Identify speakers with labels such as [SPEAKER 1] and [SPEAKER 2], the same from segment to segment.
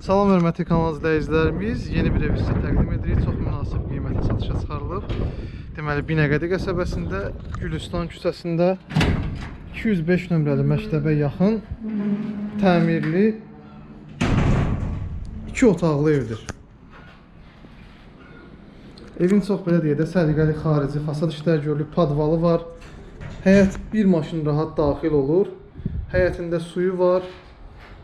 [SPEAKER 1] Salam hörmətli kanal izləyicilərimiz, yeni bir ev sizə təqdim edirik. Çox münasib qiymətə satışa çıxarılıb. Deməli, Binəqədi qəsəbəsində, Gülüstan küçəsində 205 nömrəli məktəbə yaxın təmirli 2 otaqlı evdir. Evin çox belə deyə də səliqəli xarici fasad işləri görülüb, padvalı var. Həyət bir maşın rahat daxil olur. Həyətində suyu var.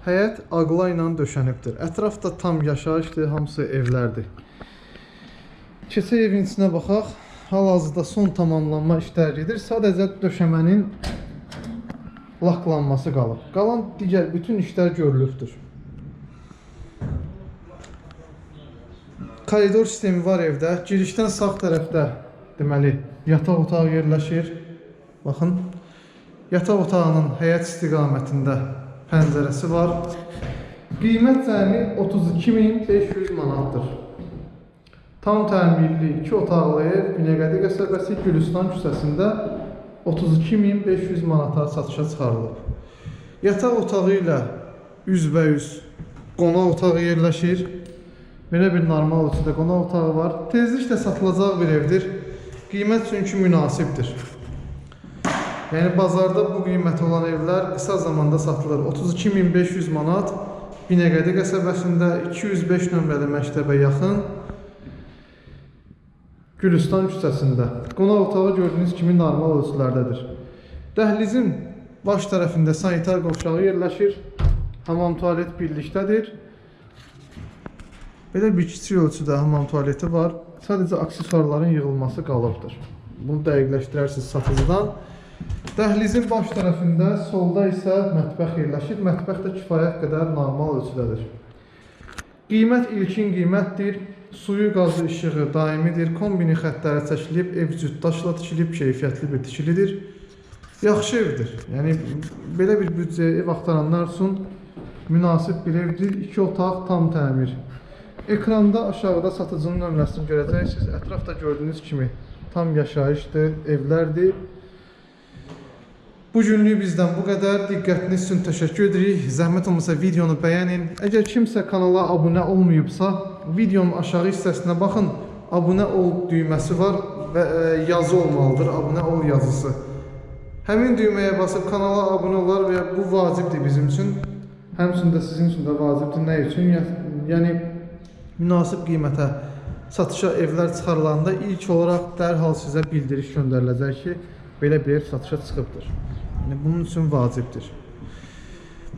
[SPEAKER 1] Həyət aqla ilə döşənibdir. Ətrafda tam yaşayışdır, hamısı evlərdir. Keçək evin içinə baxaq. Hal-hazırda son tamamlanma işləri gedir. Sadəcə döşəmənin laklanması qalıb. Qalan digər bütün işlər görülübdür. Koridor sistemi var evdə. Girişdən sağ tərəfdə deməli yataq otağı yerləşir. Baxın. Yataq otağının həyət istiqamətində pəncərəsi var. Qiymət cəmi 32500 manatdır. Tam təmirli 2 otaqlı ev Binəqədi qəsəbəsi Gülüstan küçəsində 32500 manata satışa çıxarılıb. Yataq otağı ilə üzbəüz qonaq otağı yerləşir. Belə bir normal ölçüdə qonaq otağı var. Tezliklə satılacaq bir evdir. Qiymət çünki münasibdir. Yəni bazarda bu qiymətə olan evlər qısa zamanda satılır. 32500 manat Binəqədi qəsəbəsində 205 nömrəli məktəbə yaxın Gülüstan küçəsində. Qonaq otağı gördüyünüz kimi normal ölçülərdədir. Dəhlizin baş tərəfində sanitar qovşağı yerləşir. Hamam tualet birlikdədir. Belə bir kiçik ölçüdə hamam tualeti var. Sadəcə aksesuarların yığılması qalıbdır. Bunu dəqiqləşdirərsiniz satıcıdan. Dəhlizin baş tərəfində solda isə mətbəx yerləşir. Mətbəx də kifayət qədər normal ölçüdədir. Qiymət ilkin qiymətdir. Suyu, qazı, işığı daimidir. Kombini xəttləri çəkilib, ev cütdaşla tikilib, keyfiyyətli bir tikilidir. Yaxşı evdir. Yəni belə bir büdcəyə ev axtaranlar üçün münasib bir evdir. 2 otaq tam təmir. Ekranda aşağıda satıcının nömrəsini görəcəksiniz. Ətrafda gördüyünüz kimi tam yaşayışdır, evlərdir. Bu günlük bizdən bu qədər. Diqqətiniz üçün təşəkkür edirik. Zəhmət olmasa videonu bəyənin. Əgər kimsə kanala abunə olmayıbsa, videonun aşağı hissəsinə baxın. Abunə ol düyməsi var və e, yazı olmalıdır. Abunə ol yazısı. Həmin düyməyə basıb kanala abunə olar və bu vacibdir bizim üçün. Həmçinin də sizin üçün də vacibdir. Nə üçün? Yəni münasib qiymətə satışa evlər çıxarılanda ilk olaraq dərhal sizə bildiriş göndəriləcək ki, belə bir ev satışa çıxıbdır. Yəni bunun üçün vacibdir.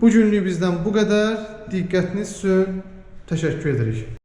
[SPEAKER 1] Bu günlük bizdən bu qədər. Diqqətiniz üçün təşəkkür edirik.